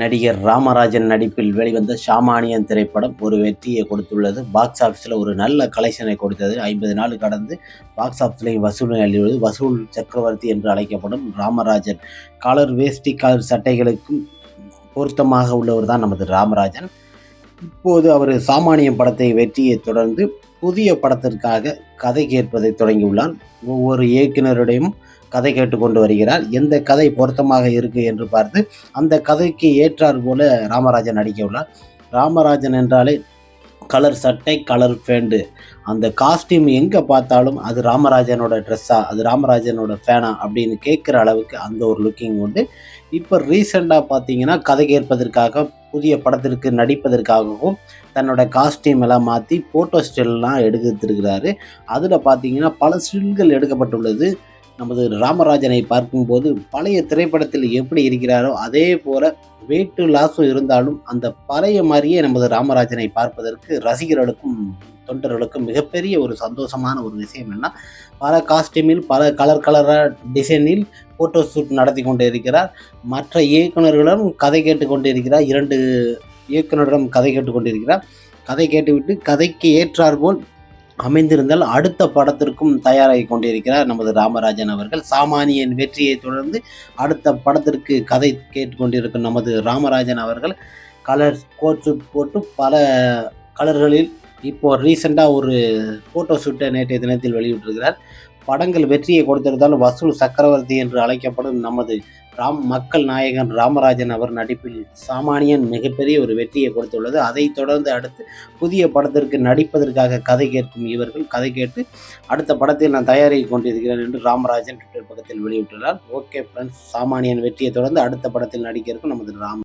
நடிகர் ராமராஜன் நடிப்பில் வெளிவந்த சாமானியன் திரைப்படம் ஒரு வெற்றியை கொடுத்துள்ளது. பாக்ஸ் ஆஃபீஸில் ஒரு நல்ல கலெக்ஷனை கொடுத்தது. ஐம்பது நாள் கடந்து பாக்ஸ் ஆஃபீஸ்லையும் வசூலை அள்ளியுள்ளது வசூல் சக்கரவர்த்தி என்று அழைக்கப்படும் ராமராஜன். காலர் வேஷ்டி காலர் சட்டைகளுக்கும் பொருத்தமாக உள்ளவர் தான் நமது ராமராஜன். இப்போது அவர் சாமானியம் படத்தை வெற்றியை தொடர்ந்து புதிய படத்திற்காக கதை கேட்பதை தொடங்கியுள்ளார் ஒவ்வொரு இயக்குனருடையும் கதை கேட்டுக்கொண்டு வருகிறார். எந்த கதை பொருத்தமாக இருக்கு என்று பார்த்து அந்த கதைக்கு ஏற்றார் போல ராமராஜன் நடிக்க உள்ளார் ராமராஜன் என்றாலே கலர் சட்டை கலர் ஃபேண்டு அந்த காஸ்டியூம் எங்கே பார்த்தாலும் அது ராமராஜனோட ட்ரெஸ்ஸா அது ராமராஜனோட ஃபேனா அப்படின்னு கேட்குற அளவுக்கு அந்த ஒரு லுக்கிங் உண்டு. இப்போ ரீசெண்டாக பார்த்தீங்கன்னா கதை கேட்பதற்காக புதிய படத்திற்கு நடிப்பதற்காகவும் தன்னோட காஸ்டியூம் எல்லாம் மாற்றி ஃபோட்டோ ஸ்டில்லாம் எடுத்துருக்கிறாரு. அதில் பார்த்தீங்கன்னா பல ஸ்டில்கள் எடுக்கப்பட்டுள்ளது. நமது ராமராஜனை பார்க்கும்போது பழைய திரைப்படத்தில் எப்படி இருக்கிறாரோ அதே போல வெயிட்டு லாஸும் இருந்தாலும் அந்த பழைய மாதிரியே நமது ராமராஜனை பார்ப்பதற்கு ரசிகர்களுக்கும் தொண்டர்களுக்கும் மிகப்பெரிய ஒரு சந்தோஷமான ஒரு விஷயம் என்ன பல காஸ்டியூமில் பல கலர் கலராக டிசைனில் ஃபோட்டோ ஷூட் நடத்தி கொண்டு இருக்கிறார் மற்ற இயக்குநர்களிடம் கதை கேட்டு கொண்டு இருக்கிறார் இரண்டு இயக்குநரிடம் கதை கேட்டுக்கொண்டிருக்கிறார் கதை கேட்டுவிட்டு கதைக்கு ஏற்றாற்போல் அமைந்திருந்தால் அடுத்த படத்திற்கும் தயாராகி கொண்டிருக்கிறார் நமது ராமராஜன் அவர்கள். சாமானியன் வெற்றியை தொடர்ந்து அடுத்த படத்திற்கு கதை கேட்டுக்கொண்டிருக்கும் நமது ராமராஜன் அவர்கள் கலர் கோட் சூட் போட்டு பல கலர்களில் இப்போ ரீசெண்டாக ஒரு ஃபோட்டோ ஷூட்டை நேற்றைய தினத்தில் வெளியிட்டிருக்கிறார். படங்கள் வெற்றியை கொடுத்திருந்தாலும் வசூல் சக்கரவர்த்தி என்று அழைக்கப்படும் நமது ராம் மக்கள் நாயகன் ராமராஜன் அவர் நடிப்பில் சாமானியன் மிகப்பெரிய ஒரு வெற்றியை கொடுத்துள்ளது. அதைத் தொடர்ந்து அடுத்து புதிய படத்திற்கு நடிப்பதற்காக கதை கேட்கும் இவர்கள் கதை கேட்டு அடுத்த படத்தில் நான் தயாரித்து கொண்டிருக்கிறேன் என்று ராமராஜன் ட்விட்டர் பக்கத்தில் வெளியிட்டுள்ளார். ஓகே ஃப்ரெண்ட்ஸ் சாமானியன் வெற்றியை தொடர்ந்து அடுத்த படத்தில் நடிக்க இருக்கும் நமது ராம்